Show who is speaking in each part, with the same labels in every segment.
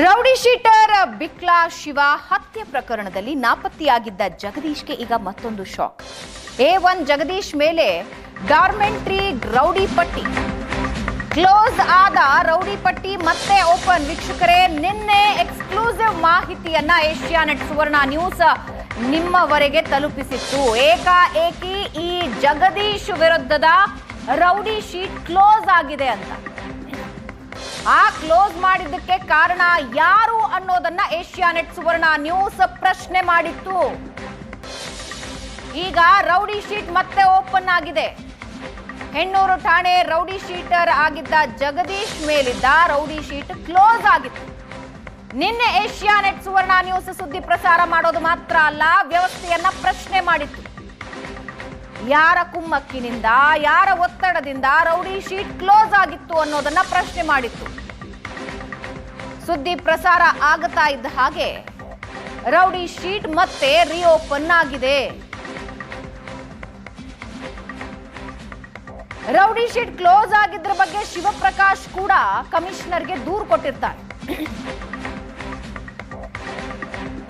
Speaker 1: Rowdy sheeter ಬಿಕ್ಲಾ Shiva ಹತ್ಯೆ ಪ್ರಕರಣದಲ್ಲಿ ನಾಪತ್ತೆಯಾಗಿದ್ದ ಜಗದೀಶ್ಗೆ ಈಗ ಮತ್ತೊಂದು ಶಾಕ್. ಎ ಒನ್ ಜಗದೀಶ್ ಮೇಲೆ ಗಾರ್ಮೆಂಟ್ರಿ ರೌಡಿ ಪಟ್ಟಿ. ಕ್ಲೋಸ್ ಆದ ರೌಡಿ ಪಟ್ಟಿ ಮತ್ತೆ ಓಪನ್. ವೀಕ್ಷಕರೇ, ನಿನ್ನೆ ಎಕ್ಸ್ಕ್ಲೂಸಿವ್ ಮಾಹಿತಿಯನ್ನ ಏಷ್ಯಾನೆಟ್ ಸುವರ್ಣ ನ್ಯೂಸ್ ನಿಮ್ಮವರೆಗೆ ತಲುಪಿಸಿತ್ತು. ಏಕಾಏಕಿ ಈ ಜಗದೀಶ್ ವಿರುದ್ಧದ ರೌಡಿ ಶೀಟ್ ಕ್ಲೋಸ್ ಆಗಿದೆ ಅಂತ. ಆ ಕ್ಲೋಸ್ ಮಾಡಿದ್ದಕ್ಕೆ ಕಾರಣ ಯಾರು ಅನ್ನೋದನ್ನ ಏಷ್ಯಾನೆಟ್ ಸುವರ್ಣ ನ್ಯೂಸ್ ಪ್ರಶ್ನೆ ಮಾಡಿತ್ತು. ಈಗ ರೌಡಿ ಶೀಟ್ ಮತ್ತೆ ಓಪನ್ ಆಗಿದೆ. ಹೆಣ್ಣೂರು ಠಾಣೆ ರೌಡಿ ಶೀಟರ್ ಆಗಿದ್ದ ಜಗದೀಶ್ ಮೇಲಿದ್ದ ರೌಡಿ ಶೀಟ್ ಕ್ಲೋಸ್ ಆಗಿತ್ತು. ನಿನ್ನೆ ಏಷ್ಯಾನೆಟ್ ಸುವರ್ಣ ನ್ಯೂಸ್ ಸುದ್ದಿ ಪ್ರಸಾರ ಮಾಡೋದು ಮಾತ್ರ ಅಲ್ಲ, ವ್ಯವಸ್ಥೆಯನ್ನ ಪ್ರಶ್ನೆ ಮಾಡಿತ್ತು. ಯಾರ ಕುಮ್ಮಕ್ಕಿನಿಂದ, ಯಾರ ಒತ್ತಡದಿಂದ ರೌಡಿ ಶೀಟ್ ಕ್ಲೋಸ್ ಆಗಿತ್ತು ಅನ್ನೋದನ್ನ ಪ್ರಶ್ನೆ ಮಾಡಿತ್ತು. ಸುದ್ದಿ ಪ್ರಸಾರ ಆಗ್ತಾ ಇದ್ದ ಹಾಗೆ ರೌಡಿ ಶೀಟ್ ಮತ್ತೆ ರಿಓಪನ್ ಆಗಿದೆ. ರೌಡಿ ಶೀಟ್ ಕ್ಲೋಸ್ ಆಗಿದ್ರ ಬಗ್ಗೆ ಶಿವಪ್ರಕಾಶ್ ಕೂಡ ಕಮಿಷನರ್ಗೆ ದೂರು ಕೊಟ್ಟಿರ್ತಾರೆ.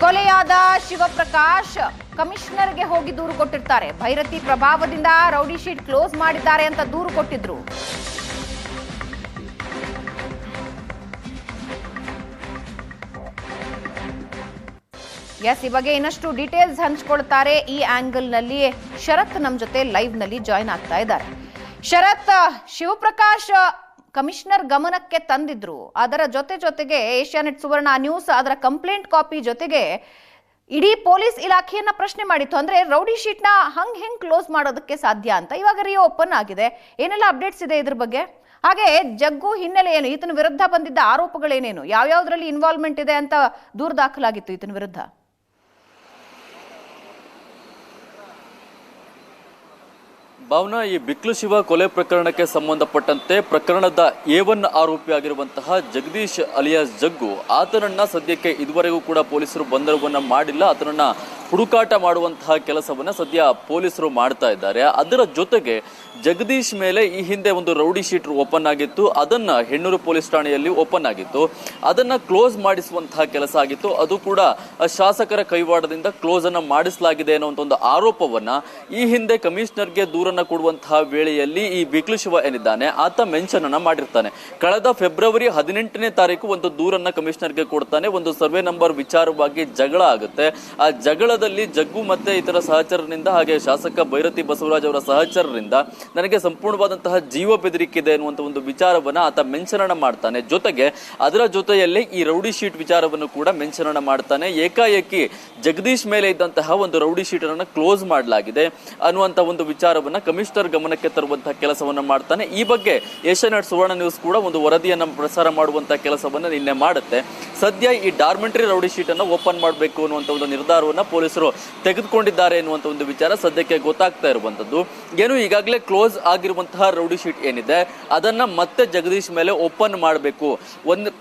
Speaker 1: ಕೊಲೆಯಾದ ಶಿವಪ್ರಕಾಶ್ ಕಮಿಷನರ್ಗೆ ಹೋಗಿ ದೂರು ಕೊಟ್ಟಿರ್ತಾರೆ. ಭೈರತಿ ಪ್ರಭಾವದಿಂದ ರೌಡಿ ಶೀಟ್ ಕ್ಲೋಸ್ ಮಾಡಿದ್ದಾರೆ ಅಂತ ದೂರು ಕೊಟ್ಟಿದ್ರು. ಎಸ್, ಈ ಬಗ್ಗೆ ಇನ್ನಷ್ಟು ಡೀಟೇಲ್ಸ್ ಹಂಚ್ಕೊಳ್ತಾರೆ ಈ ಆಂಗಲ್ನಲ್ಲಿ ಶರತ್ ನಮ್ಮ ಜೊತೆ ಲೈವ್ನಲ್ಲಿ ಜಾಯ್ನ್ ಆಗ್ತಾ ಇದ್ದಾರೆ. ಶರತ್, ಶಿವಪ್ರಕಾಶ್ ಕಮಿಷನರ್ ಗಮನಕ್ಕೆ ತಂದಿದ್ರು. ಅದರ ಜೊತೆ ಜೊತೆಗೆ ಏಷ್ಯಾನೆಟ್ ಸುವರ್ಣ ನ್ಯೂಸ್ ಅದರ ಕಂಪ್ಲೇಂಟ್ ಕಾಪಿ ಜೊತೆಗೆ ಇಡೀ ಪೊಲೀಸ್ ಇಲಾಖೆಯನ್ನ ಪ್ರಶ್ನೆ ಮಾಡಿತ್ತು. ಅಂದ್ರೆ ರೌಡಿ ಶೀಟ್ನ ಹಂಗ್ ಹೆಂಗ್ ಕ್ಲೋಸ್ ಮಾಡೋದಕ್ಕೆ ಸಾಧ್ಯ ಅಂತ ಇವಾಗ ರಿಯೋ ಓಪನ್ ಆಗಿದೆ. ಏನೆಲ್ಲ ಅಪ್ಡೇಟ್ಸ್ ಇದೆ ಇದ್ರ ಬಗ್ಗೆ? ಹಾಗೆ ಜಗ್ಗು ಹಿನ್ನೆಲೆ ಏನು? ಈತನ ವಿರುದ್ಧ ಬಂದಿದ್ದ ಆರೋಪಗಳೇನೇನು? ಯಾವ್ಯಾವ್ದ್ರಲ್ಲಿ ಇನ್ವಾಲ್ವ್ಮೆಂಟ್ ಇದೆ ಅಂತ ದೂರು ದಾಖಲಾಗಿತ್ತು ಈತನ ವಿರುದ್ಧ?
Speaker 2: ಭಾವನಾ, ಈ ಬಿಕ್ಲು ಶಿವ ಕೊಲೆ ಪ್ರಕರಣಕ್ಕೆ ಸಂಬಂಧಪಟ್ಟಂತೆ ಪ್ರಕರಣದ ಎ ಒನ್ ಆರೋಪಿ ಆಗಿರುವಂತಹ ಜಗದೀಶ್ ಅಲಿಯಾಸ್ ಜಗ್ಗು, ಆತನನ್ನ ಸದ್ಯಕ್ಕೆ ಇದುವರೆಗೂ ಕೂಡ ಪೊಲೀಸರು ಬಂದರವನ್ನ ಮಾಡಿಲ್ಲ. ಆತನನ್ನ ಹುಡುಕಾಟ ಮಾಡುವಂತಹ ಕೆಲಸವನ್ನ ಸದ್ಯ ಪೊಲೀಸರು ಮಾಡ್ತಾ ಇದ್ದಾರೆ. ಅದರ ಜೊತೆಗೆ ಜಗದೀಶ್ ಮೇಲೆ ಈ ಹಿಂದೆ ಒಂದು ರೌಡಿ ಶೀಟ್ ಓಪನ್ ಆಗಿತ್ತು. ಅದನ್ನ ಹೆಣ್ಣೂರು ಪೊಲೀಸ್ ಠಾಣೆಯಲ್ಲಿ ಓಪನ್ ಆಗಿತ್ತು. ಅದನ್ನ ಕ್ಲೋಸ್ ಮಾಡಿಸುವಂತಹ ಕೆಲಸ ಆಗಿತ್ತು. ಅದು ಕೂಡ ಶಾಸಕರ ಕೈವಾಡದಿಂದ ಕ್ಲೋಸ್ ಅನ್ನ ಮಾಡಿಸಲಾಗಿದೆ ಅನ್ನುವಂಥ ಒಂದು ಆರೋಪವನ್ನ ಈ ಹಿಂದೆ ಕಮಿಷನರ್ಗೆ ದೂರನ್ನ ಕೊಡುವಂತಹ ವೇಳೆಯಲ್ಲಿ ಈ ಬಿಕ್ಲು ಶಿವ ಏನಿದ್ದಾನೆ, ಆತ ಮೆನ್ಷನ್ ಮಾಡಿರ್ತಾನೆ. ಕಳೆದ ಫೆಬ್ರವರಿ ಹದಿನೆಂಟನೇ ತಾರೀಕು ಒಂದು ದೂರನ್ನ ಕಮಿಷನರ್ಗೆ ಕೊಡ್ತಾನೆ. ಒಂದು ಸರ್ವೆ ನಂಬರ್ ವಿಚಾರವಾಗಿ ಜಗಳ ಆಗುತ್ತೆ. ಆ ಜಗಳದಲ್ಲಿ ಜಗ್ಗು ಮತ್ತೆ ಇತರ ಸಹಚರರಿಂದ ಹಾಗೆ ಶಾಸಕ ಭೈರತಿ ಬಸವರಾಜ್ ಅವರ ಸಹಚರರಿಂದ ನನಗೆ ಸಂಪೂರ್ಣವಾದಂತಹ ಜೀವ ಬೆದರಿಕೆ ಇದೆ ಅನ್ನುವಂತ ಒಂದು ವಿಚಾರವನ್ನ ಆತ ಮೆನ್ಷನ್ ಮಾಡ್ತಾನೆ. ಜೊತೆಗೆ ಅದರ ಜೊತೆಯಲ್ಲಿ ಈ ರೌಡಿ ಶೀಟ್ ವಿಚಾರವನ್ನು ಕೂಡ ಮೆನ್ಷನ್ ಮಾಡ್ತಾನೆ. ಏಕಾಏಕಿ ಜಗದೀಶ್ ಮೇಲೆ ಇದ್ದಂತಹ ಒಂದು ರೌಡಿ ಶೀಟ್ ಅನ್ನು ಕ್ಲೋಸ್ ಮಾಡಲಾಗಿದೆ ಅನ್ನುವಂತ ಒಂದು ವಿಚಾರವನ್ನ ಕಮಿಷನರ್ ಗಮನಕ್ಕೆ ತರುವಂತಹ ಕೆಲಸವನ್ನು ಮಾಡ್ತಾನೆ. ಈ ಬಗ್ಗೆ ಏಷ್ಯಾನೆಟ್ ಸುವರ್ಣ ನ್ಯೂಸ್ ಕೂಡ ಒಂದು ವರದಿಯನ್ನು ಪ್ರಸಾರ ಮಾಡುವಂತಹ ಕೆಲಸವನ್ನು ನಿನ್ನೆ ಮಾಡುತ್ತೆ. ಸದ್ಯ ಈ ಡಾರ್ಮೆಂಟ್ರಿ ರೌಡಿ ಶೀಟ್ ಅನ್ನು ಓಪನ್ ಮಾಡಬೇಕು ಅನ್ನುವಂತ ಒಂದು ನಿರ್ಧಾರವನ್ನು ಪೊಲೀಸರು ತೆಗೆದುಕೊಂಡಿದ್ದಾರೆ ಎನ್ನುವಂಥ ಒಂದು ವಿಚಾರ ಸದ್ಯಕ್ಕೆ ಗೊತ್ತಾಗ್ತಾ ಇರುವಂತದ್ದು. ಏನು ಈಗಾಗಲೇ ಕ್ಲೋಸ್ ಆಗಿರುವಂತಹ ರೌಡಿ ಶೀಟ್ ಏನಿದೆ, ಅದನ್ನ ಮತ್ತೆ ಜಗದೀಶ್ ಮೇಲೆ ಓಪನ್ ಮಾಡಬೇಕು. ಒಂದು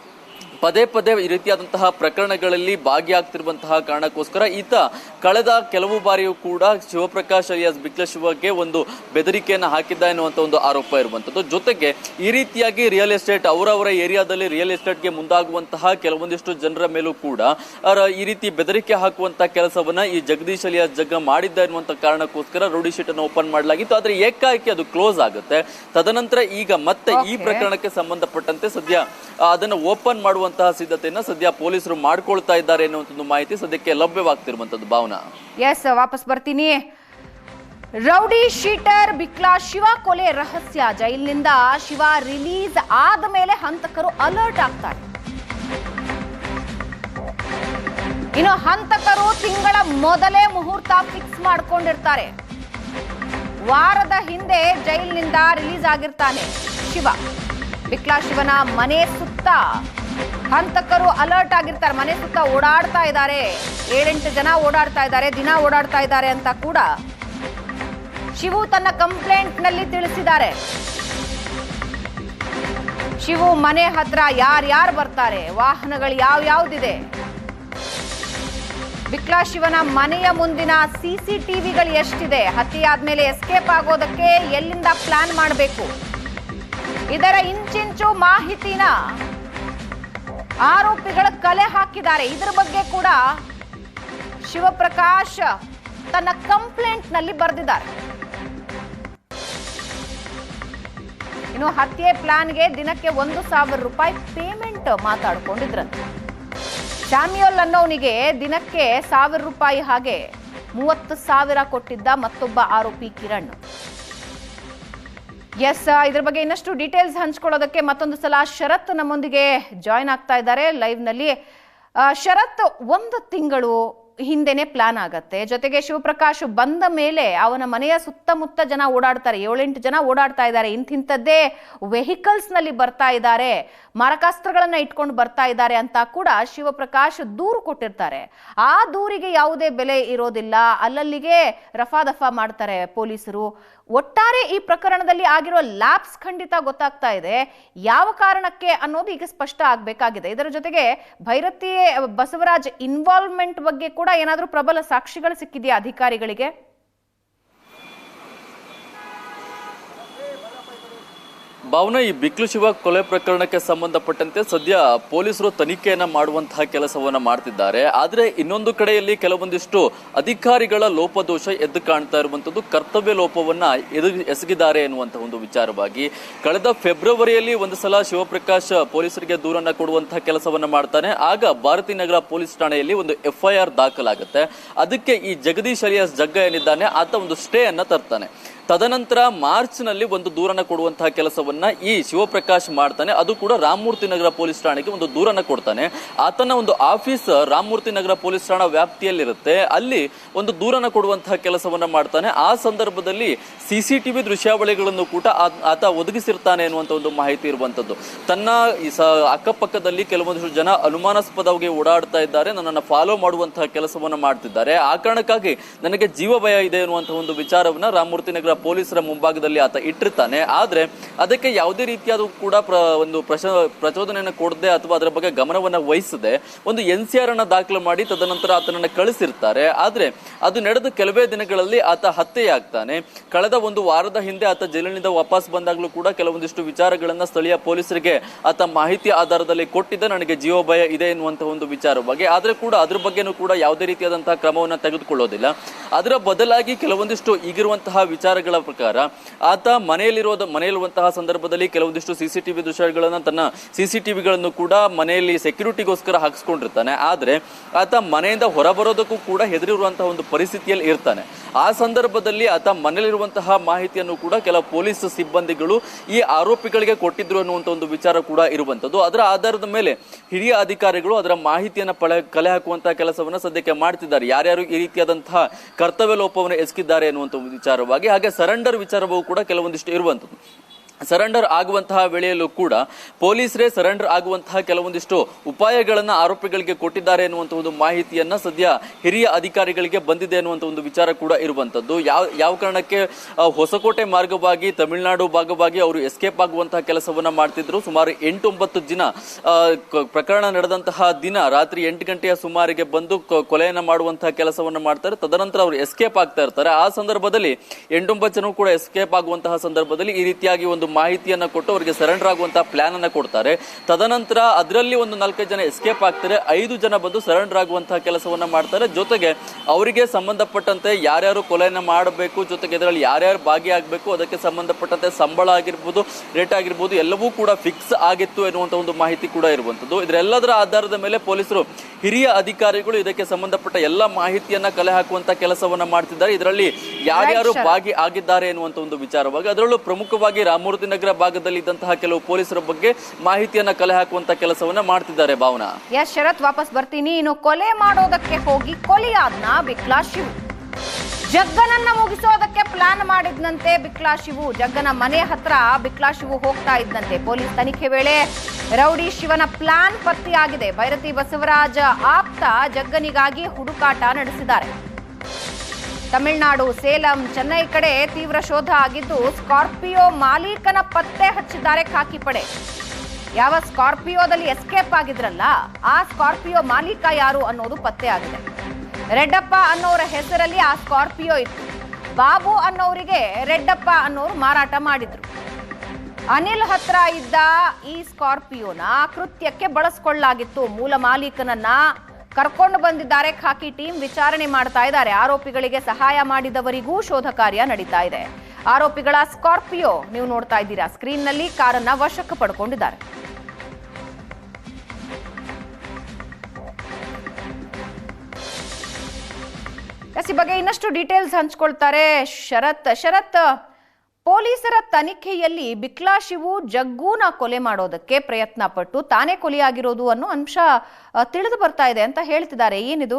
Speaker 2: ಪದೇ ಪದೇ ಈ ರೀತಿಯಾದಂತಹ ಪ್ರಕರಣಗಳಲ್ಲಿ ಭಾಗಿಯಾಗ್ತಿರುವಂತಹ ಕಾರಣಕ್ಕೋಸ್ಕರ ಈತ ಕಳೆದ ಕೆಲವು ಬಾರಿಯೂ ಕೂಡ ಶಿವಪ್ರಕಾಶ್ ಅಲಿಯಾಸ್ ಬಿಕ್ಲ ಶಿವಗೆ ಒಂದು ಬೆದರಿಕೆಯನ್ನು ಹಾಕಿದ್ದ ಎನ್ನುವಂತ ಒಂದು ಆರೋಪ ಇರುವಂತದ್ದು. ಜೊತೆಗೆ ಈ ರೀತಿಯಾಗಿ ರಿಯಲ್ ಎಸ್ಟೇಟ್ ಅವರವರ ಏರಿಯಾದಲ್ಲಿ ರಿಯಲ್ ಎಸ್ಟೇಟ್ಗೆ ಮುಂದಾಗುವಂತಹ ಕೆಲವೊಂದಿಷ್ಟು ಜನರ ಮೇಲೂ ಕೂಡ ಈ ರೀತಿ ಬೆದರಿಕೆ ಹಾಕುವಂತಹ ಕೆಲಸವನ್ನ ಈ ಜಗದೀಶ್ ಅಲಿಯಾಸ್ ಜಗ್ಗ ಮಾಡಿದ್ದ ಎನ್ನುವಂತ ಕಾರಣಕ್ಕೋಸ್ಕರ ರೋಡಿ ಶೀಟ್ ಅನ್ನು ಓಪನ್ ಮಾಡಲಾಗಿತ್ತು. ಆದ್ರೆ ಏಕಾಏಕಿ ಅದು ಕ್ಲೋಸ್ ಆಗುತ್ತೆ. ತದನಂತರ ಈಗ ಮತ್ತೆ ಈ ಪ್ರಕರಣಕ್ಕೆ ಸಂಬಂಧಪಟ್ಟಂತೆ ಸದ್ಯ ಅದನ್ನು ಓಪನ್ ಓಪನ್ ಮಾಡುವಂತಹ ಸಿದ್ಧತೆಯನ್ನ ಸದ್ಯ ಪೊಲೀಸರು ಮಾಡ್ಕೊಳ್ತಾ ಇದ್ದಾರೆ ಎನ್ನುವಂತ ಒಂದು ಮಾಹಿತಿ ಸದ್ಯಕ್ಕೆ ಲಭ್ಯವಾಗ್ತಿರುವಂತದ್ದು ಭಾವನಾ.
Speaker 1: ಎಸ್ ವಾಪಸ್ ಬರ್ತೀನಿ. ರೌಡಿ ಶೀಟರ್ ಬಿಕ್ಲಾ ಶಿವ ಕೊಲೆ ರಹಸ್ಯ. ಜೈಲಿನಿಂದ ಶಿವ ರಿಲೀಸ್ ಆದ ಮೇಲೆ ಹಂತಕರು ಅಲರ್ಟ್ ಆಗ್ತಾರೆ. ಇನ್ನು ಹಂತಕರು ತಿಂಗಳ ಮೊದಲೇ ಮುಹೂರ್ತ ಫಿಕ್ಸ್ ಮಾಡ್ಕೊಂಡಿರ್ತಾರೆ. ವಾರದ ಹಿಂದೆ ಜೈಲಿನಿಂದ ರಿಲೀಸ್ ಆಗಿರ್ತಾನೆ ಶಿವ. ಬಿಕ್ಲಾ ಶಿವನ ಮನೆ ಸುತ್ತ ಹಂತಕರು ಅಲರ್ಟ್ ಆಗಿರ್ತಾರೆ. ಮನೆ ಸುತ್ತ ಓಡಾಡ್ತಾ ಇದ್ದಾರೆ. ಏಳೆಂಟು ಜನ ಓಡಾಡ್ತಾ ಇದ್ದಾರೆ. ದಿನ ಓಡಾಡ್ತಾ ಇದ್ದಾರೆ ಅಂತ ಕೂಡ ಶಿವು ತನ್ನ ಕಂಪ್ಲೇಂಟ್ನಲ್ಲಿ ತಿಳಿಸಿದ್ದಾರೆ. ಶಿವು ಮನೆ ಹತ್ರ ಯಾರ್ಯಾರು ಬರ್ತಾರೆ? ವಾಹನಗಳು ಯಾವ ಯಾವ್ದಿದೆ ಬಿಕ್ಲಾ ಶಿವನ ಮನೆಯ ಮುಂದಿನ ಸಿಸಿಟಿವಿಗಳು ಎಷ್ಟಿದೆ? ಹತ್ಯೆಯಾದ ಮೇಲೆ ಎಸ್ಕೇಪ್ ಆಗೋದಕ್ಕೆ ಎಲ್ಲಿಂದ ಪ್ಲಾನ್ ಮಾಡಬೇಕು? ಇದರ ಇಂಚಿಂಚು ಮಾಹಿತಿನ ಆರೋಪಿಗಳ ಕಲೆ ಹಾಕಿದ್ದಾರೆ. ಇದರ ಬಗ್ಗೆ ಕೂಡ ಶಿವಪ್ರಕಾಶ್ ತನ್ನ ಕಂಪ್ಲೇಂಟ್ನಲ್ಲಿ ಬರೆದಿದ್ದಾರೆ. ಇನ್ನು ಹತ್ಯೆ ಪ್ಲಾನ್ಗೆ ದಿನಕ್ಕೆ ಒಂದು ಸಾವಿರ ರೂಪಾಯಿ ಪೇಮೆಂಟ್ ಮಾತಾಡ್ಕೊಂಡಿದ್ರಂತೆ. ಶಾಮಿಯೋಲ್ ಅನ್ನೋನಿಗೆ ದಿನಕ್ಕೆ ಸಾವಿರ ರೂಪಾಯಿ ಹಾಗೆ ಮೂವತ್ತು ಸಾವಿರ ಕೊಟ್ಟಿದ್ದ ಮತ್ತೊಬ್ಬ ಆರೋಪಿ ಕಿರಣ್. ಎಸ್ ಇದ್ರ ಬಗ್ಗೆ ಇನ್ನಷ್ಟು ಡೀಟೇಲ್ಸ್ ಹಂಚ್ಕೊಳ್ಳೋದಕ್ಕೆ ಮತ್ತೊಂದು ಸಲ ಶರತ್ ನಮ್ಮೊಂದಿಗೆ ಜಾಯ್ನ್ ಆಗ್ತಾ ಇದ್ದಾರೆ ಲೈವ್ನಲ್ಲಿ. ಶರತ್, ಒಂದು ತಿಂಗಳು ಹಿಂದೆನೆ ಪ್ಲಾನ್ ಆಗತ್ತೆ. ಜೊತೆಗೆ ಶಿವಪ್ರಕಾಶ್ ಬಂದ ಮೇಲೆ ಅವನ ಮನೆಯ ಸುತ್ತಮುತ್ತ ಜನ ಓಡಾಡ್ತಾರೆ. ಏಳೆಂಟು ಜನ ಓಡಾಡ್ತಾ ಇದ್ದಾರೆ. ಇಂತಿಂಥದ್ದೇ ವೆಹಿಕಲ್ಸ್ನಲ್ಲಿ ಬರ್ತಾ ಇದ್ದಾರೆ. ಮಾರಕಾಸ್ತ್ರಗಳನ್ನ ಇಟ್ಕೊಂಡು ಬರ್ತಾ ಇದ್ದಾರೆ ಅಂತ ಕೂಡ ಶಿವಪ್ರಕಾಶ್ ದೂರು ಕೊಟ್ಟಿರ್ತಾರೆ. ಆ ದೂರಿಗೆ ಯಾವುದೇ ಬೆಲೆ ಇರೋದಿಲ್ಲ. ಅಲ್ಲಲ್ಲಿಗೆ ರಫಾ ದಫಾ ಮಾಡ್ತಾರೆ ಪೊಲೀಸರು. ಒಟ್ಟಾರೆ ಈ ಪ್ರಕರಣದಲ್ಲಿ ಆಗಿರೋ ಲ್ಯಾಬ್ಸ್ ಖಂಡಿತ ಗೊತ್ತಾಗ್ತಾ ಇದೆ. ಯಾವ ಕಾರಣಕ್ಕೆ ಅನ್ನೋದು ಈಗ ಸ್ಪಷ್ಟ ಆಗ್ಬೇಕಾಗಿದೆ. ಇದರ ಜೊತೆಗೆ ಭೈರತಿ ಬಸವರಾಜ್ ಇನ್ವಾಲ್ವ್ಮೆಂಟ್ ಬಗ್ಗೆ ಕೂಡ ಏನಾದರೂ ಪ್ರಬಲ ಸಾಕ್ಷಿಗಳು ಸಿಕ್ಕಿದೆಯಾ ಅಧಿಕಾರಿಗಳಿಗೆ?
Speaker 2: ಭಾವನ ಈ ಬಿಕ್ಲು ಶಿವ ಕೊಲೆ ಪ್ರಕರಣಕ್ಕೆ ಸಂಬಂಧಪಟ್ಟಂತೆ ಸದ್ಯ ಪೊಲೀಸರು ತನಿಖೆಯನ್ನ ಮಾಡುವಂತಹ ಕೆಲಸವನ್ನ ಮಾಡ್ತಿದ್ದಾರೆ. ಆದ್ರೆ ಇನ್ನೊಂದು ಕಡೆಯಲ್ಲಿ ಕೆಲವೊಂದಿಷ್ಟು ಅಧಿಕಾರಿಗಳ ಲೋಪದೋಷ ಎದ್ದು ಕಾಣ್ತಾ ಇರುವಂತದ್ದು ಕರ್ತವ್ಯ ಲೋಪವನ್ನ ಎದು ಎಸಗಿದ್ದಾರೆ ಎನ್ನುವಂತಹ ಒಂದು ವಿಚಾರವಾಗಿ. ಕಳೆದ ಫೆಬ್ರವರಿಯಲ್ಲಿ ಒಂದು ಸಲ ಶಿವಪ್ರಕಾಶ್ ಪೊಲೀಸರಿಗೆ ದೂರನ್ನ ಕೊಡುವಂತಹ ಕೆಲಸವನ್ನ ಮಾಡ್ತಾನೆ. ಆಗ ಭಾರತಿ ನಗರ ಪೊಲೀಸ್ ಠಾಣೆಯಲ್ಲಿ ಒಂದು ಎಫ್ಐಆರ್ ದಾಖಲಾಗುತ್ತೆ. ಅದಕ್ಕೆ ಈ ಜಗದೀಶ್ ಅಲಿಯಾಸ್ ಜಗ್ಗ ಏನಿದ್ದಾನೆ, ಆತ ಒಂದು ಸ್ಟೇ ಅನ್ನ ತರ್ತಾನೆ. ತದನಂತರ ಮಾರ್ಚ್ನಲ್ಲಿ ಒಂದು ದೂರನ್ನ ಕೊಡುವಂತಹ ಕೆಲಸವನ್ನ ಈ ಶಿವಪ್ರಕಾಶ್ ಮಾಡ್ತಾನೆ. ಅದು ಕೂಡ ರಾಮಮೂರ್ತಿ ನಗರ ಪೊಲೀಸ್ ಠಾಣೆಗೆ ಒಂದು ದೂರನ್ನ ಕೊಡ್ತಾನೆ. ಆತನ ಒಂದು ಆಫೀಸ್ ರಾಮಮೂರ್ತಿ ನಗರ ಪೊಲೀಸ್ ಠಾಣಾ ವ್ಯಾಪ್ತಿಯಲ್ಲಿರುತ್ತೆ. ಅಲ್ಲಿ ಒಂದು ದೂರನ್ನ ಕೊಡುವಂತಹ ಕೆಲಸವನ್ನ ಮಾಡ್ತಾನೆ. ಆ ಸಂದರ್ಭದಲ್ಲಿ ಸಿಸಿಟಿವಿ ದೃಶ್ಯಾವಳಿಗಳನ್ನು ಕೂಡ ಆತ ಒದಗಿಸಿರ್ತಾನೆ ಎನ್ನುವಂತ ಒಂದು ಮಾಹಿತಿ ಇರುವಂತದ್ದು. ತನ್ನ ಅಕ್ಕಪಕ್ಕದಲ್ಲಿ ಕೆಲವೊಂದಿಷ್ಟು ಜನ ಅನುಮಾನಾಸ್ಪದವಾಗಿ ಓಡಾಡ್ತಾ ಇದ್ದಾರೆ. ನನ್ನನ್ನು ಫಾಲೋ ಮಾಡುವಂತಹ ಕೆಲಸವನ್ನ ಮಾಡ್ತಿದ್ದಾರೆ. ಆ ಕಾರಣಕ್ಕಾಗಿ ನನಗೆ ಜೀವ ಭಯ ಇದೆ ಎನ್ನುವಂತಹ ಒಂದು ವಿಚಾರವನ್ನ ರಾಮಮೂರ್ತಿ ನಗರ ಪೊಲೀಸರ ಮುಂಭಾಗದಲ್ಲಿ ಆತ ಇಟ್ಟಿರ್ತಾನೆ. ಆದ್ರೆ ಅದಕ್ಕೆ ಯಾವುದೇ ರೀತಿಯಾದ ಕೂಡ ಒಂದು ಪ್ರಚ ಪ್ರಚೋದನೆಯನ್ನು ಕೊಡದೆ ಅಥವಾ ಅದರ ಬಗ್ಗೆ ಗಮನವನ್ನ ವಹಿಸದೆ ಒಂದು ಎನ್ ಸಿ ಆರ್ ಅನ್ನ ದಾಖಲು ಮಾಡಿ ತದನಂತರ ಆತನನ್ನ ಕಳಿಸಿರ್ತಾರೆ. ಆದ್ರೆ ಅದು ನಡೆದ ಕೆಲವೇ ದಿನಗಳಲ್ಲಿ ಆತ ಹತ್ಯೆಯಾಗ್ತಾನೆ. ಕಳೆದ ಒಂದು ವಾರದ ಹಿಂದೆ ಆತ ಜೈಲಿನಿಂದ ವಾಪಸ್ ಬಂದಾಗಲೂ ಕೂಡ ಕೆಲವೊಂದಿಷ್ಟು ವಿಚಾರಗಳನ್ನ ಸ್ಥಳೀಯ ಪೊಲೀಸರಿಗೆ ಆತ ಮಾಹಿತಿ ಆಧಾರದಲ್ಲಿ ಕೊಟ್ಟಿದ್ದ ನನಗೆ ಜೀವ ಭಯ ಇದೆ ಎನ್ನುವಂತಹ ಒಂದು ವಿಚಾರ ಬಗ್ಗೆ ಆದ್ರೆ ಕೂಡ ಅದ್ರ ಬಗ್ಗೆನೂ ಕೂಡ ಯಾವುದೇ ರೀತಿಯಾದಂತಹ ಕ್ರಮವನ್ನು ತೆಗೆದುಕೊಳ್ಳೋದಿಲ್ಲ. ಅದರ ಬದಲಾಗಿ ಕೆಲವೊಂದಿಷ್ಟು ಈಗಿರುವಂತಹ ವಿಚಾರಗಳ ಪ್ರಕಾರ ಆತ ಮನೆಯಲ್ಲಿರೋದ ಮನೆಯಲ್ಲಿರುವಂತಹ ಸಂದರ್ಭದಲ್ಲಿ ಕೆಲವೊಂದಿಷ್ಟು ಸಿಸಿಟಿವಿ ದೃಶ್ಯಗಳನ್ನು ತನ್ನ ಸಿಸಿಟಿವಿಗಳನ್ನು ಕೂಡ ಮನೆಯಲ್ಲಿ ಸೆಕ್ಯೂರಿಟಿಗೋಸ್ಕರ ಹಾಕಿಸ್ಕೊಂಡಿರ್ತಾನೆ. ಆದ್ರೆ ಆತ ಮನೆಯಿಂದ ಹೊರಬರೋದಕ್ಕೂ ಕೂಡ ಹೆದರಿರುವಂತಹ ಒಂದು ಪರಿಸ್ಥಿತಿಯಲ್ಲಿ ಇರ್ತಾನೆ. ಆ ಸಂದರ್ಭದಲ್ಲಿ ಆತ ಮನೆಯಲ್ಲಿರುವಂತಹ ಮಾಹಿತಿಯನ್ನು ಕೂಡ ಕೆಲವು ಪೊಲೀಸ್ ಸಿಬ್ಬಂದಿಗಳು ಈ ಆರೋಪಿಗಳಿಗೆ ಕೊಟ್ಟಿದ್ರು ಅನ್ನುವಂಥ ಒಂದು ವಿಚಾರ ಕೂಡ ಇರುವಂತದ್ದು ಅದರ ಆಧಾರದ ಮೇಲೆ ಹಿರಿಯ ಅಧಿಕಾರಿಗಳು ಅದರ ಮಾಹಿತಿಯನ್ನು ಪಳೆ ಕಲೆ ಹಾಕುವಂತಹ ಕೆಲಸವನ್ನ ಸದ್ಯಕ್ಕೆ ಮಾಡ್ತಿದ್ದಾರೆ. ಯಾರ್ಯಾರು ಈ ರೀತಿಯಾದಂತಹ ಕರ್ತವ್ಯ ಲೋಪವನ್ನು ಎಸಗಿದ್ದಾರೆ ಅನ್ನುವಂಥ ವಿಚಾರವಾಗಿ, ಹಾಗೆ ಸರೆಂಡರ್ ವಿಚಾರವೂ ಕೂಡ ಕೆಲವೊಂದಿಷ್ಟು ಇರುವಂತದ್ದು ಸರೆಂಡರ್ ಆಗುವಂತಹ ವೇಳೆಯಲ್ಲೂ ಕೂಡ ಪೊಲೀಸರೇ ಸರೆಂಡರ್ ಆಗುವಂತಹ ಕೆಲವೊಂದಿಷ್ಟು ಉಪಾಯಗಳನ್ನು ಆರೋಪಿಗಳಿಗೆ ಕೊಟ್ಟಿದ್ದಾರೆ ಎನ್ನುವಂಥ ಒಂದು ಮಾಹಿತಿಯನ್ನ ಸದ್ಯ ಹಿರಿಯ ಅಧಿಕಾರಿಗಳಿಗೆ ಬಂದಿದೆ ಅನ್ನುವಂಥ ಒಂದು ವಿಚಾರ ಕೂಡ ಇರುವಂತದ್ದು. ಯಾವ ಯಾವ ಕಾರಣಕ್ಕೆ ಹೊಸಕೋಟೆ ಮಾರ್ಗವಾಗಿ, ತಮಿಳುನಾಡು ಭಾಗವಾಗಿ ಅವರು ಎಸ್ಕೇಪ್ ಆಗುವಂತಹ ಕೆಲಸವನ್ನ ಮಾಡ್ತಿದ್ರು. ಸುಮಾರು ಎಂಟೊಂಬತ್ತು ದಿನ ಪ್ರಕರಣ ನಡೆದಂತಹ ದಿನ ರಾತ್ರಿ ಎಂಟು ಗಂಟೆಯ ಸುಮಾರಿಗೆ ಬಂದು ಕೊಲೆಯನ್ನ ಮಾಡುವಂತಹ ಕೆಲಸವನ್ನ ಮಾಡ್ತಾರೆ. ತದನಂತರ ಅವರು ಎಸ್ಕೇಪ್ ಆಗ್ತಾ ಇರ್ತಾರೆ. ಆ ಸಂದರ್ಭದಲ್ಲಿ ಎಂಟೊಂಬತ್ತು ಜನ ಕೂಡ ಎಸ್ಕೇಪ್ ಆಗುವಂತಹ ಸಂದರ್ಭದಲ್ಲಿ ಈ ರೀತಿಯಾಗಿ ಒಂದು ಮಾಹಿತಿಯನ್ನ ಕೊಟ್ಟು ಅವರಿಗೆ ಸರೆಂಡರ್ ಆಗುವಂತಹ ಪ್ಲಾನ್ ಅನ್ನು ಕೊಡ್ತಾರೆ. ತದನಂತರ ಅದರಲ್ಲಿ ಒಂದು ನಾಲ್ಕೈದು ಜನ ಎಸ್ಕೇಪ್ ಆಗ್ತಾರೆ. ಐದು ಜನ ಬಂದು ಸರೆಂಡರ್ ಆಗುವಂತಹ ಕೆಲಸವನ್ನ ಮಾಡ್ತಾರೆ. ಜೊತೆಗೆ ಅವರಿಗೆ ಸಂಬಂಧಪಟ್ಟಂತೆ ಯಾರ್ಯಾರು ಕೊಲೆಯನ್ನ ಮಾಡಬೇಕು ಜೊತೆಗೆ ಇದರಲ್ಲಿ ಯಾರ್ಯಾರು ಭಾಗಿಯಾಗಬೇಕು ಅದಕ್ಕೆ ಸಂಬಂಧಪಟ್ಟಂತೆ ಸಂಬಳ ಆಗಿರ್ಬೋದು ರೇಟ್ ಆಗಿರ್ಬೋದು ಎಲ್ಲವೂ ಕೂಡ ಫಿಕ್ಸ್ ಆಗಿತ್ತು ಎನ್ನುವಂಥ ಒಂದು ಮಾಹಿತಿ ಕೂಡ ಇರುವಂತದ್ದು. ಇದರೆಲ್ಲದರ ಆಧಾರದ ಮೇಲೆ ಪೊಲೀಸರು ಹಿರಿಯ ಅಧಿಕಾರಿಗಳು ಇದಕ್ಕೆ ಸಂಬಂಧಪಟ್ಟ ಎಲ್ಲ ಮಾಹಿತಿಯನ್ನ ಕಲೆ ಹಾಕುವಂತ ಕೆಲಸವನ್ನ ಮಾಡ್ತಿದ್ದಾರೆ. ಇದರಲ್ಲಿ ಯಾರ್ಯಾರು. ಭಾಗಿ ಆಗಿದ್ದಾರೆ ಎನ್ನುವಂತ ಒಂದು ವಿಚಾರವಾಗಿ ಅದರಲ್ಲೂ ಪ್ರಮುಖವಾಗಿ ರಾಮಮೂರ್ತಿ ನಗರ ಭಾಗದಲ್ಲಿ ಇದ್ದಂತಹ ಕೆಲವು ಪೊಲೀಸರ ಬಗ್ಗೆ ಮಾಹಿತಿಯನ್ನ ಕಲೆ ಹಾಕುವಂತ ಕೆಲಸವನ್ನ ಮಾಡ್ತಿದ್ದಾರೆ ಭಾವನಾ.
Speaker 1: ಎಸ್, ಶರತ್ ವಾಪಸ್ ಬರ್ತೀನಿ. ಇನ್ನು ಕೊಲೆ ಮಾಡೋದಕ್ಕೆ ಹೋಗಿ ಕೊಲೆಯಾದ್ನ ಬಿಕ್ಲಾ ಶಿವು. ಜಗ್ಗನನ್ನ ಮುಗಿಸೋದಕ್ಕೆ ಪ್ಲಾನ್ ಮಾಡಿದ್ನಂತೆ ಬಿಕ್ಲಾ ಶಿವು. ಜಗ್ಗನ ಮನೆ ಹತ್ರ ಬಿಕ್ಲಾ ಶಿವು ಹೋಗ್ತಾ ಇದ್ದಂತೆ ಪೊಲೀಸ್ ತನಿಖೆ ವೇಳೆ ರೌಡಿ ಶಿವನ ಪ್ಲಾನ್ ಪತ್ತೆಯಾಗಿದೆ. ಭೈರತಿ ಬಸವರಾಜ ಆಪ್ತ ಜಗ್ಗನಿಗಾಗಿ ಹುಡುಕಾಟ ನಡೆಸಿದ್ದಾರೆ. ತಮಿಳುನಾಡು, ಸೇಲಂ, ಚೆನ್ನೈ ಕಡೆ ತೀವ್ರ ಶೋಧ ಆಗಿದ್ದು, ಸ್ಕಾರ್ಪಿಯೋ ಮಾಲೀಕನ ಪತ್ತೆ ಹಚ್ಚಿದ್ದಾರೆ ಖಾಕಿ ಪಡೆ. ಯಾವ ಸ್ಕಾರ್ಪಿಯೋದಲ್ಲಿ ಎಸ್ಕೇಪ್ ಆಗಿದ್ರಲ್ಲ, ಆ ಸ್ಕಾರ್ಪಿಯೋ ಮಾಲೀಕ ಯಾರು ಅನ್ನೋದು ಪತ್ತೆ ಆಗಿದೆ. ರೆಡ್ಡಪ್ಪ ಅನ್ನೋರ ಹೆಸರಲ್ಲಿ ಆ ಸ್ಕಾರ್ಪಿಯೋ ಇತ್ತು. ಬಾಬು ಅನ್ನೋರಿಗೆ ರೆಡ್ಡಪ್ಪ ಅನ್ನೋರು ಮಾರಾಟ ಮಾಡಿದ್ರು. ಅನಿಲ್ ಹತ್ರ ಇದ್ದ ಈ ಸ್ಕಾರ್ಪಿಯೋನ ಕೃತ್ಯಕ್ಕೆ ಬಳಸ್ಕೊಳ್ಳಲಾಗಿತ್ತು ಮೂಲ ಮಾಲೀಕನನ್ನ. ಕರ್ಕೊಂಡು ಬಂದಿದ್ದಾರೆ ಖಾಕಿ ಟೀಮ್. ವಿಚಾರಣೆ ಮಾಡ್ತಾ ಇದ್ದಾರೆ. ಆರೋಪಿಗಳಿಗೆ ಸಹಾಯ ಮಾಡಿದವರಿಗೂ ಶೋಧ ಕಾರ್ಯ ನಡೀತಾ ಇದೆ. ಆರೋಪಿಗಳ ಸ್ಕಾರ್ಪಿಯೋ ನೀವು ನೋಡ್ತಾ ಇದ್ದೀರಾ. ಸ್ಕ್ರೀನ್ನಲ್ಲಿ ಕಾರನ್ನ ವಶಕ್ಕೆ ಪಡ್ಕೊಂಡಿದ್ದಾರೆ. ಈ ಬಗ್ಗೆ ಇನ್ನಷ್ಟು ಡೀಟೇಲ್ಸ್ ಹಂಚ್ಕೊಳ್ತಾರೆ ಶರತ್. ಶರತ್ ಪೊಲೀಸರ ತನಿಖೆಯಲ್ಲಿ ಬಿಕ್ಲಾ ಶಿವು ಜಗ್ಗೂನ ಕೊಲೆ ಮಾಡೋದಕ್ಕೆ ಪ್ರಯತ್ನ ಪಟ್ಟು ತಾನೇ ಕೊಲೆಯಾಗಿರೋದು ಅನ್ನೋ ಅಂಶ ತಿಳಿದು ಬರ್ತಾ ಇದೆ ಅಂತ ಹೇಳ್ತಿದ್ದಾರೆ. ಏನಿದು?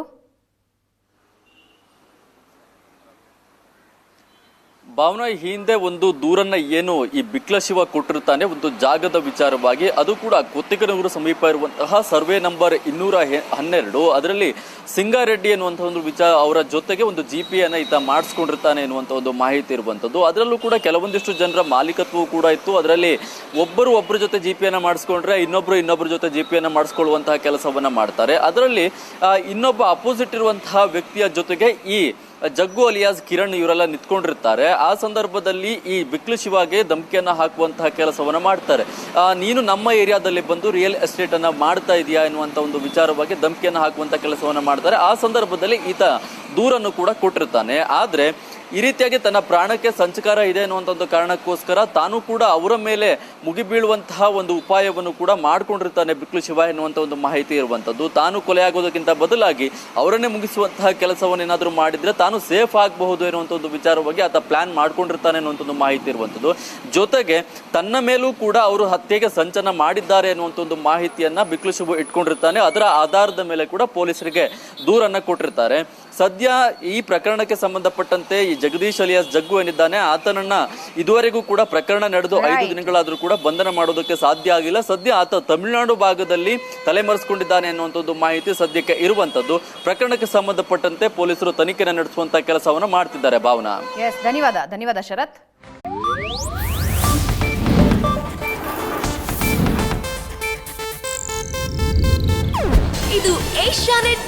Speaker 2: ಭಾವನಾ ಹಿಂದೆ ಒಂದು ದೂರನ್ನ ಏನು ಈ ಬಿಕ್ಲ ಶಿವ ಕೊಟ್ಟಿರ್ತಾನೆ, ಒಂದು ಜಾಗದ ವಿಚಾರವಾಗಿ. ಅದು ಕೂಡ ಕೊತ್ತಿಗನೂರು ಸಮೀಪ ಇರುವಂತಹ ಸರ್ವೆ ನಂಬರ್ ಇನ್ನೂರ ಹನ್ನೆರಡು. ಅದರಲ್ಲಿ ಸಿಂಗಾರೆಡ್ಡಿ ಎನ್ನುವಂತಹ ಒಂದು ವಿಚಾರ ಅವರ ಜೊತೆಗೆ ಒಂದು ಜಿ ಪಿ ಅನ್ನ ಈತ ಮಾಡಿಸ್ಕೊಂಡಿರ್ತಾನೆ ಎನ್ನುವಂಥ ಒಂದು ಮಾಹಿತಿ ಇರುವಂತದ್ದು ಅದರಲ್ಲೂ ಕೂಡ ಕೆಲವೊಂದಿಷ್ಟು ಜನರ ಮಾಲೀಕತ್ವವು ಕೂಡ ಇತ್ತು. ಅದರಲ್ಲಿ ಒಬ್ಬರು ಒಬ್ಬರ ಜೊತೆ ಜಿ ಪಿ ಅನ್ನ ಮಾಡಿಸ್ಕೊಂಡ್ರೆ ಇನ್ನೊಬ್ರು ಇನ್ನೊಬ್ಬರ ಜೊತೆ ಜಿ ಪಿ ಅನ್ನ ಮಾಡಿಸ್ಕೊಳ್ಳುವಂತಹ ಕೆಲಸವನ್ನ ಮಾಡ್ತಾರೆ. ಅದರಲ್ಲಿ ಇನ್ನೊಬ್ಬ ಅಪೋಸಿಟ್ ಇರುವಂತಹ ವ್ಯಕ್ತಿಯ ಜೊತೆಗೆ ಈ ಜಗ್ಗು ಅಲಿಯಾಸ್ ಕಿರಣ್ ಇವರೆಲ್ಲ ನಿಂತ್ಕೊಂಡಿರ್ತಾರೆ. ಆ ಸಂದರ್ಭದಲ್ಲಿ ಈ ಬಿಕ್ಲು ಶಿವಾಗೆ ಧಮಕಿಯನ್ನ ಹಾಕುವಂತಹ ಕೆಲಸವನ್ನ ಮಾಡ್ತಾರೆ. ನೀನು ನಮ್ಮ ಏರಿಯಾದಲ್ಲಿ ಬಂದು ರಿಯಲ್ ಎಸ್ಟೇಟ್ ಅನ್ನ ಮಾಡ್ತಾ ಇದೆಯಾ ಎನ್ನುವಂತ ಒಂದು ವಿಚಾರವಾಗಿ ಧಮಕಿಯನ್ನ ಹಾಕುವಂತ ಕೆಲಸವನ್ನ ಮಾಡ್ತಾರೆ. ಆ ಸಂದರ್ಭದಲ್ಲಿ ಈತ ದೂರನ್ನು ಕೂಡ ಕೊಟ್ಟಿರ್ತಾನೆ. ಆದ್ರೆ ಈ ರೀತಿಯಾಗಿ ತನ್ನ ಪ್ರಾಣಕ್ಕೆ ಸಂಚಕಾರ ಇದೆ ಅನ್ನುವಂಥ ಒಂದು ಕಾರಣಕ್ಕೋಸ್ಕರ ತಾನು ಕೂಡ ಅವರ ಮೇಲೆ ಮುಗಿಬೀಳುವಂತಹ ಒಂದು ಉಪಾಯವನ್ನು ಕೂಡ ಮಾಡಿಕೊಂಡಿರ್ತಾನೆ ಬಿಕ್ಲು ಶಿವ ಎನ್ನುವಂಥ ಒಂದು ಮಾಹಿತಿ ಇರುವಂಥದ್ದು ತಾನು ಕೊಲೆಯಾಗೋದಕ್ಕಿಂತ ಬದಲಾಗಿ ಅವರನ್ನೇ ಮುಗಿಸುವಂತಹ ಕೆಲಸವನ್ನು ಏನಾದರೂ ಮಾಡಿದರೆ ತಾನು ಸೇಫ್ ಆಗಬಹುದು ಎನ್ನುವಂಥ ಒಂದು ವಿಚಾರವಾಗಿ ಆತ ಪ್ಲಾನ್ ಮಾಡ್ಕೊಂಡಿರ್ತಾನೆ ಅನ್ನುವಂಥ ಒಂದು ಮಾಹಿತಿ ಇರುವಂಥದ್ದು ಜೊತೆಗೆ ತನ್ನ ಮೇಲೂ ಕೂಡ ಅವರು ಹತ್ಯೆಗೆ ಸಂಚನ ಮಾಡಿದ್ದಾರೆ ಅನ್ನುವಂಥ ಒಂದು ಮಾಹಿತಿಯನ್ನ ಬಿಕ್ಲು ಶಿವ ಇಟ್ಕೊಂಡಿರ್ತಾನೆ. ಅದರ ಆಧಾರದ ಮೇಲೆ ಕೂಡ ಪೊಲೀಸರಿಗೆ ದೂರನ್ನ ಕೊಟ್ಟಿರ್ತಾರೆ. ಸದ್ಯ ಈ ಪ್ರಕರಣಕ್ಕೆ ಸಂಬಂಧಪಟ್ಟಂತೆ ಈ ಜಗದೀಶ್ ಅಲಿಯಾಸ್ ಜಗ್ಗು ಏನಿದ್ದಾನೆ ಆತನನ್ನ ಇದುವರೆಗೂ ಕೂಡ ಪ್ರಕರಣ ನಡೆದು ಐದು ದಿನಗಳಾದರೂ ಕೂಡ ಬಂಧನ ಮಾಡೋದಕ್ಕೆ ಸಾಧ್ಯ ಆಗಿಲ್ಲ. ಸದ್ಯ ಆತ ತಮಿಳುನಾಡು ಭಾಗದಲ್ಲಿ ತಲೆಮರೆಸಿಕೊಂಡಿದ್ದಾನೆ ಅನ್ನುವಂಥದ್ದು ಮಾಹಿತಿ ಸದ್ಯಕ್ಕೆ ಇರುವಂತದ್ದು ಪ್ರಕರಣಕ್ಕೆ ಸಂಬಂಧಪಟ್ಟಂತೆ ಪೊಲೀಸರು ತನಿಖೆ ನಡೆಸುವಂತ ಕೆಲಸವನ್ನು ಮಾಡ್ತಿದ್ದಾರೆ ಭಾವನಾ.
Speaker 1: ಎಸ್ ಧನ್ಯವಾದ ಧನ್ಯವಾದ ಶರತ್.
Speaker 3: ಇದು ಏಷ್ಯಾನೆಟ್